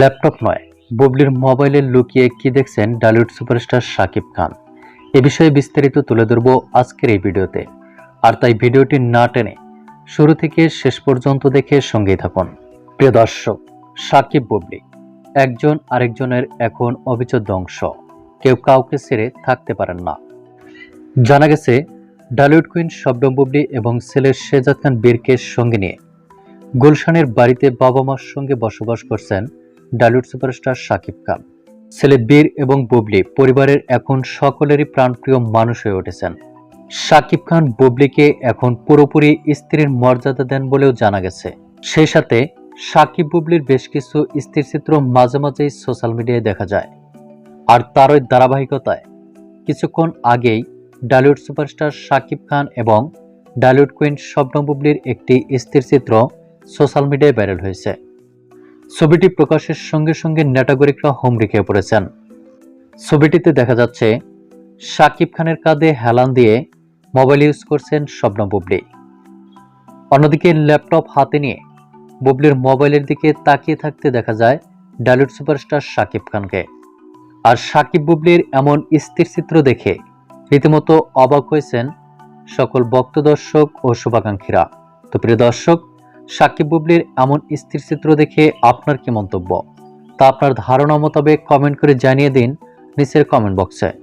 Laptop নয়, বুবলির মোবাইলে লুকিয়ে কি দেখছেন ডালিউড সুপারস্টার শাকিব খান? এ বিষয়ে বিস্তারিত তুলে ধরব আজকের এই ভিডিওতে। আর তাই ভিডিওটি না টেনে শুরু থেকে শেষ পর্যন্ত দেখে সঙ্গেই থাকুন। প্রিয় দর্শক সাকিব বুবলি একজন আরেকজনের এখন অবিচ্ছেদ্য অংশ। কেউ কাউকে ছেড়ে থাকতে পারেন না। জানা গেছে, ডালিউড কুইন শবনম বুবলি এবং ছেলের শেজাদ খান বীরকে সঙ্গে নিয়ে গুলশানের বাড়িতে বাবা মার সঙ্গে বসবাস করছেন ডালিউড সুপারস্টার শাকিব খান। ছেলে বীর এবং বুবলি পরিবারের এখন সকলেরই প্রাণপ্রিয় মানুষ হয়ে উঠেছেন। শাকিব খান বুবলিকে এখন পুরোপুরি স্ত্রীর মর্যাদা দেন বলেও জানা গেছে। সেই সাথে সাকিব বুবলির বেশ কিছু স্থিরচিত্র মাঝে মাঝেই সোশ্যাল মিডিয়ায় দেখা যায়। আর তারই ধারাবাহিকতায় কিছুক্ষণ আগেই ডালিউড সুপারস্টার শাকিব খান এবং ডালিউড কুইন শবনম বুবলির একটি স্থিরচিত্র সোশ্যাল মিডিয়ায় ভাইরাল হয়েছে। ছবিটি প্রকাশের সঙ্গে সঙ্গে নেটাগরিকরা হোমরি খেয়ে পড়েছেন। ছবিটিতে দেখা যাচ্ছে শাকিব খানের কাঁধে হেলান দিয়ে মোবাইল ইউজ করছেন শবনম বুবলি। অন্যদিকে ল্যাপটপ হাতে নিয়ে বুবলির মোবাইলের দিকে তাকিয়ে থাকতে দেখা যায় ডালিউড সুপারস্টার শাকিব খানকে। আর শাকিব বুবলির এমন স্থির চিত্র দেখে রীতিমতো অবাক হয়েছেন সকল ভক্ত দর্শক ও শুভাকাঙ্ক্ষীরা। তো প্রিয় দর্শক সাকিব বুবলির এমন স্থির চিত্র দেখে আপনার কি মন্তব্য? তা আপনার ধারণা মোতাবেক কমেন্ট করে জানিয়ে দিন নিচের কমেন্ট বক্সে